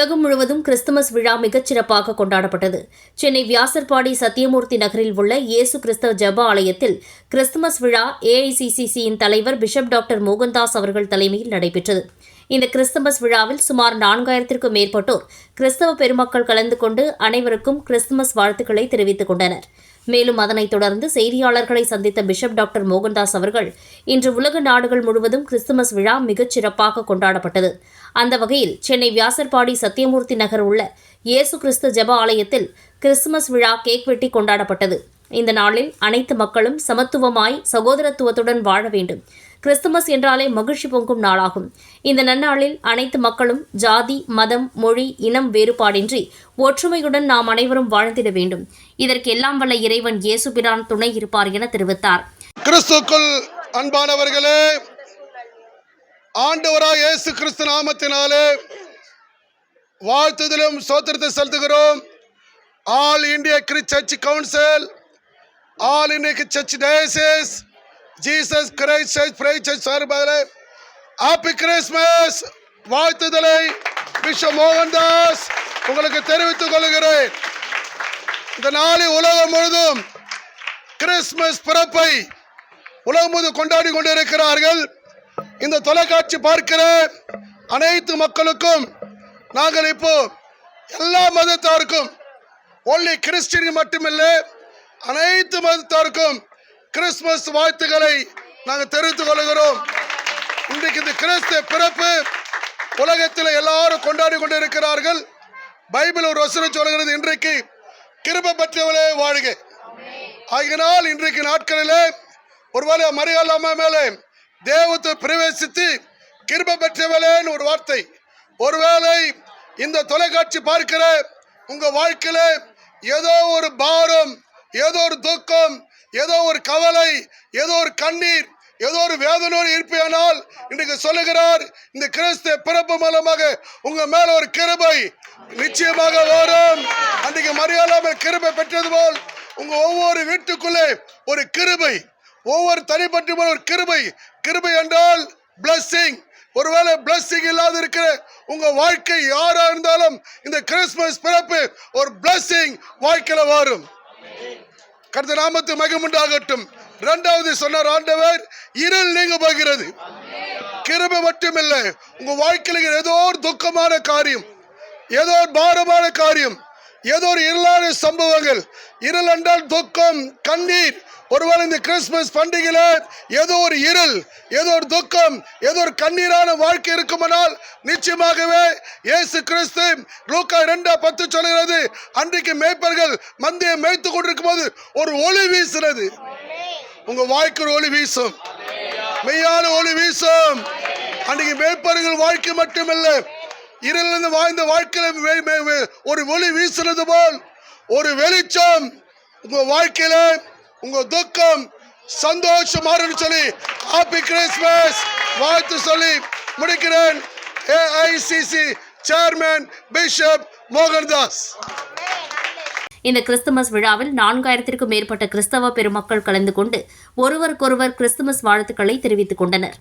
உலகம் முழுவதும் கிறிஸ்துமஸ் விழா மிகச் சிறப்பாக கொண்டாடப்பட்டது. சென்னை வியாசர்பாடி சத்தியமூர்த்தி நகரில் உள்ள இயேசு கிறிஸ்தவ ஜெப ஆலயத்தில் கிறிஸ்துமஸ் விழா ஏஐசிசிசியின் தலைவர் பிஷப் டாக்டர் மோகன்தாஸ் அவர்கள் தலைமையில் நடைபெற்றது. இந்த கிறிஸ்துமஸ் விழாவில் சுமார் நான்காயிரத்திற்கும் மேற்பட்டோர் கிறிஸ்தவ பெருமக்கள் கலந்து கொண்டு அனைவருக்கும் கிறிஸ்துமஸ் வாழ்த்துக்களை தெரிவித்துக் கொண்டனர். மேலும் அதனைத் தொடர்ந்து செய்தியாளர்களை சந்தித்த பிஷப் டாக்டர் மோகன்தாஸ் அவர்கள் இன்று உலக நாடுகள் முழுவதும் கிறிஸ்துமஸ் விழா மிகச் சிறப்பாக கொண்டாடப்பட்டது. அந்த வகையில் சென்னை வியாசர்பாடி சத்தியமூர்த்தி நகர் உள்ள இயேசு கிறிஸ்து ஜெப ஆலயத்தில் கிறிஸ்துமஸ் விழா கேக் வெட்டி கொண்டாடப்பட்டது. இந்த நாளில் அனைத்து மக்களும் சமத்துவமாய் சகோதரத்துவத்துடன் வாழ வேண்டும். கிறிஸ்துமஸ் என்றாலே மகிழ்ச்சி பொங்கும் நாளாகும். இந்த நன்னாளில் அனைத்து மக்களும் ஜாதி மதம் மொழி இனம் வேறுபாடின்றி ஒற்றுமையுடன் நாம் அனைவரும் வாழ்ந்திட வேண்டும். இதற்கு எல்லாம் வல்ல இறைவன் இயேசுபிரான் துணை இருப்பார் என தெரிவித்தார். கிறிஸ்துக்குள் அன்பானவர்களே ஆண்டவராக இயேசு கிறிஸ்து நாமத்தினாலே வாழ்த்துதலும் சோத்திரத்தை செலுத்துகிறோம். All India Christ church council all இன்னைக்கு church diocese Jesus Christ church பிரை சர்ச் சார்பாக ஹாப்பி கிறிஸ்மஸ் வாழ்த்துதலை பிஷப் மோகன்தாஸ் உங்களுக்கு தெரிவித்துக் கொள்கிறேன். இந்த நாளில் உலகம் முழுதும் கிறிஸ்மஸ் பிறப்பை உலகம் முழுவதும் கொண்டாடி கொண்டிருக்கிறார்கள். இந்த தொலைக்காட்சி பார்க்கிற அனைத்து மக்களுக்கும் நாங்கள் இப்போ எல்லா மதத்தாருக்கும் ஒன்லி கிறிஸ்டின் மட்டுமில்லை. அனைத்து மதத்தாருக்கும் கிறிஸ்துமஸ் வாழ்த்துக்களை நாங்கள் தெரிவித்துக் கொள்கிறோம். இன்றைக்கு இந்த கிறிஸ்து பிறப்பு உலகத்தில் எல்லாரும் கொண்டாடி கொண்டிருக்கிறார்கள். பைபிள் ஒரு வசனம் சொல்கிறது இன்றைக்கு கிருப பெற்றவளே வாழ்க. ஆகினால் இன்றைக்கு நாட்களிலே ஒருவேளை மரியாதை மேலே தேவத்தை பிரவேசித்து கிருப பெற்றவளேன்னு ஒரு வார்த்தை. ஒருவேளை இந்த தொலைக்காட்சி பார்க்கிற உங்கள் வாழ்க்கையில் ஏதோ ஒரு பாரம் ஏதோ ஒரு துக்கம் ஏதோ ஒரு கவலை ஏதோ ஒரு கண்ணீர் ஏதோ ஒரு வேதனோடு இருப்பேனால் இன்றைக்கு சொல்லுகிறார் இந்த கிறிஸ்து பிறப்பு மூலமாக உங்க மேல ஒரு கிருபை நிச்சயமாக வரும். அன்றைக்கு மரியாதை கிருபை பெற்றது போல் உங்க ஒவ்வொரு வீட்டுக்குள்ளே ஒரு கிருபை ஒவ்வொரு தனிப்பட்ட போல ஒரு கிருபை கிருபை என்றால் பிளஸ்ஸிங் ஒருவேளை பிளஸ்ஸிங் இல்லாத இருக்கிற உங்க வாழ்க்கை யாரா இருந்தாலும் இந்த கிறிஸ்துமஸ் பிறப்பு ஒரு பிளஸ்ஸிங் வாழ்க்கையில வரும். கடந்த நாமத்து மகிமுண்டாகட்டும். இரண்டாவது சொன்னார் ஆண்டவர் இருள் நீங்க போகிறது. கிருப மட்டுமில்ல. உங்க வாழ்க்கையில் இருக்கிற ஏதோ ஒரு துக்கமான காரியம் ஏதோ ஒரு பாரமான காரியம் ஏதோ ஒரு இருளான சம்பவங்கள். இருள் என்றால் துக்கம் கண்ணீர் ஒருவேளை இந்த கிறிஸ்துமஸ் பண்டிகையில் ஏதோ ஒரு இருள் ஏதோ ஒரு துக்கம் ஏதோ ஒரு கண்ணீரான வாழ்க்கை இருக்குமானால் நிச்சயமாகவே இயேசு கிறிஸ்து லூக்கா ரெண்டா பத்து சொல்கிறது அன்றைக்கு மேய்ப்பர்கள் மந்தையை மேய்த்து கொண்டிருக்கும் போது ஒரு ஒளி வீசுறது உங்க வாழ்க்கை ஒளி வீசும். மெய்யான ஒளி வீசும். அன்றைக்கு மேய்ப்பர்கள் வாழ்க்கை மட்டுமல்ல இருளிலிருந்து வாழ்ந்த வாழ்க்கையில ஒரு ஒளி வீசுறது போல் ஒரு வெளிச்சம் உங்க வாழ்க்கையில உங்க துக்கம் சந்தோஷமா சொல்லி ஹாப்பி கிறிஸ்மஸ் வாழ்த்து சொல்லி முடிக்கிறேன். ஏஐசிசி சேர்மேன் பிஷப் மோகன்தாஸ் இந்த கிறிஸ்துமஸ் விழாவில் நான்காயிரத்திற்கும் மேற்பட்ட கிறிஸ்தவ பெருமக்கள் கலந்து கொண்டு ஒருவருக்கொருவர் கிறிஸ்துமஸ் வாழ்த்துக்களை தெரிவித்துக் கொண்டனர்.